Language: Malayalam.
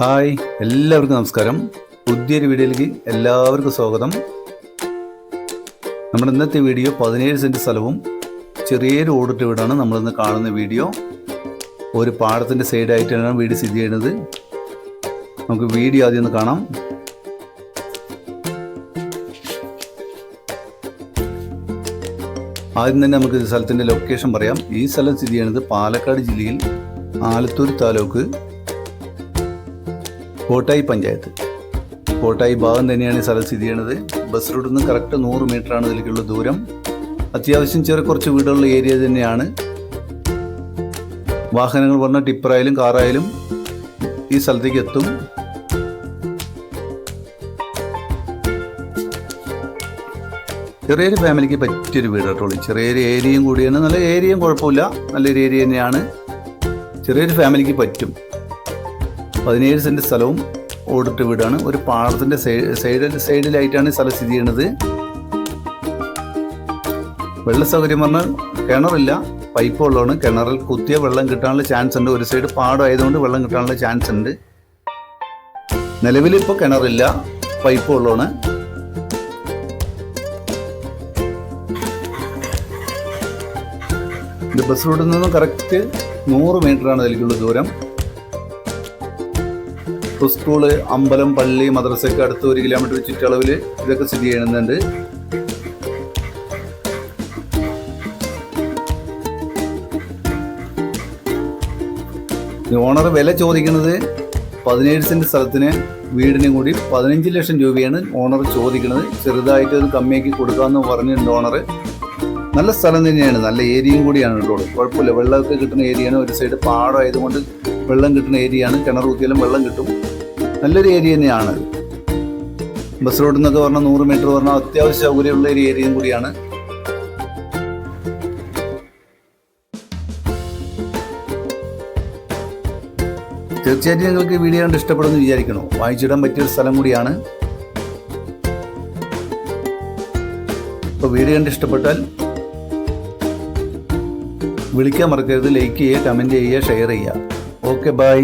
ഹായ് എല്ലാവർക്കും നമസ്കാരം. പുതിയൊരു വീഡിയോയിലേക്ക് എല്ലാവർക്കും സ്വാഗതം. നമ്മുടെ ഇന്നത്തെ വീഡിയോ പതിനേഴ് സെന്റ് സ്ഥലവും ചെറിയൊരു ഓടിട്ട് വീടാണ് നമ്മളിന്ന് കാണുന്ന വീഡിയോ. ഒരു പാടത്തിന്റെ സൈഡായിട്ടാണ് വീട് സ്ഥിതി ചെയ്യുന്നത്. നമുക്ക് വീഡിയോ ആദ്യം ഒന്ന് കാണാം. ആദ്യം തന്നെ നമുക്ക് സ്ഥലത്തിന്റെ ലൊക്കേഷൻ പറയാം. ഈ സ്ഥലം സ്ഥിതി ചെയ്യുന്നത് പാലക്കാട് ജില്ലയിൽ ആലത്തൂർ താലൂക്ക്. കോട്ടായി പഞ്ചായത്ത്. കോട്ടായി ഭാഗം തന്നെയാണ് ഈ സ്ഥലം സ്ഥിതി ചെയ്യുന്നത് ബസ് റൂട്ടിൽ നിന്ന് കറക്റ്റ് നൂറ് മീറ്ററാണ് ഇതിലേക്കുള്ള ദൂരം. അത്യാവശ്യം ചെറിയ കുറച്ച് വീടുള്ള ഏരിയ തന്നെയാണ്. വാഹനങ്ങൾ പറഞ്ഞ ടിപ്പറായാലും കാറായാലും ഈ സ്ഥലത്തേക്ക് എത്തും. ചെറിയൊരു ഫാമിലിക്ക് പറ്റിയൊരു വീട് കേട്ടോളൂ ചെറിയൊരു ഏരിയയും കൂടിയാണ് നല്ല ഏരിയയും കുഴപ്പമില്ല. നല്ലൊരു ഏരിയ തന്നെയാണ്. ചെറിയൊരു ഫാമിലിക്ക് പറ്റും. പതിനേഴ് സെന്റ് സ്ഥലവും ഓടിട്ട് വീടാണ്. ഒരു പാടത്തിന്റെ സൈഡ് സൈഡിലായിട്ടാണ് സ്ഥലം സ്ഥിതി ചെയ്യുന്നത് വെള്ള സൗകര്യം പറഞ്ഞാൽ കിണറില്ല പൈപ്പ് വെള്ളമാണ് കിണറിൽ കുത്തിയ വെള്ളം കിട്ടാനുള്ള ചാൻസ് ഉണ്ട്. ഒരു സൈഡ് പാടമായതുകൊണ്ട് വെള്ളം കിട്ടാനുള്ള ചാൻസ് ഉണ്ട്. നിലവിൽ ഇപ്പോൾ കിണറില്ല പൈപ്പ് ഇത് ബസ് റൂട്ടിൽ നിന്നും കറക്റ്റ് നൂറ് മീറ്ററാണ് ഇതിലേക്കുള്ള ദൂരം. ഇപ്പോൾ സ്കൂൾ അമ്പലം പള്ളി മദ്രസയ്ക്ക് അടുത്ത് ഒരു കിലോമീറ്റർ ചുറ്റളവിൽ ഇതൊക്കെ സ്ഥിതി ചെയ്യുന്നുണ്ട്. ഓണർ വില ചോദിക്കുന്നത് പതിനേഴ് സെന്റ് സ്ഥലത്തിന് വീടിനും കൂടി പതിനഞ്ച് ലക്ഷം രൂപയാണ് ഓണർ ചോദിക്കുന്നത്. ചെറുതായിട്ട് അത് കമ്മിയാക്കി കൊടുക്കാമെന്ന് പറഞ്ഞിട്ടുണ്ട് ഓണർ. നല്ല സ്ഥലം തന്നെയാണ് നല്ല ഏരിയയും കൂടിയാണ് കേട്ടോ കുഴപ്പമില്ല വെള്ളമൊക്കെ കിട്ടുന്ന ഏരിയയാണ് ഒരു സൈഡ് പാടം ആയതുകൊണ്ട് വെള്ളം കിട്ടുന്ന ഏരിയയാണ്. കിണർ കുത്തിയാലും വെള്ളം കിട്ടും. നല്ലൊരു ഏരിയ തന്നെയാണ്. ബസ് റോഡിൽ നിന്നൊക്കെ പറഞ്ഞാൽ നൂറ് മീറ്റർ പറഞ്ഞാൽ അത്യാവശ്യ സൗകര്യമുള്ള ഒരു ഏരിയയും കൂടിയാണ്. തീർച്ചയായിട്ടും നിങ്ങൾക്ക് വീഡിയോ കണ്ട് ഇഷ്ടപ്പെടുമെന്ന് വിചാരിക്കണോ വായിച്ചിടാൻ പറ്റിയൊരു സ്ഥലം കൂടിയാണ്. ഇപ്പോൾ വീഡിയോ കണ്ട് ഇഷ്ടപ്പെട്ടാൽ വിളിക്കാൻ മറക്കരുത്. ലൈക്ക് ചെയ്യുക കമന്റ് ചെയ്യുക ഷെയർ ചെയ്യുക. Okay bye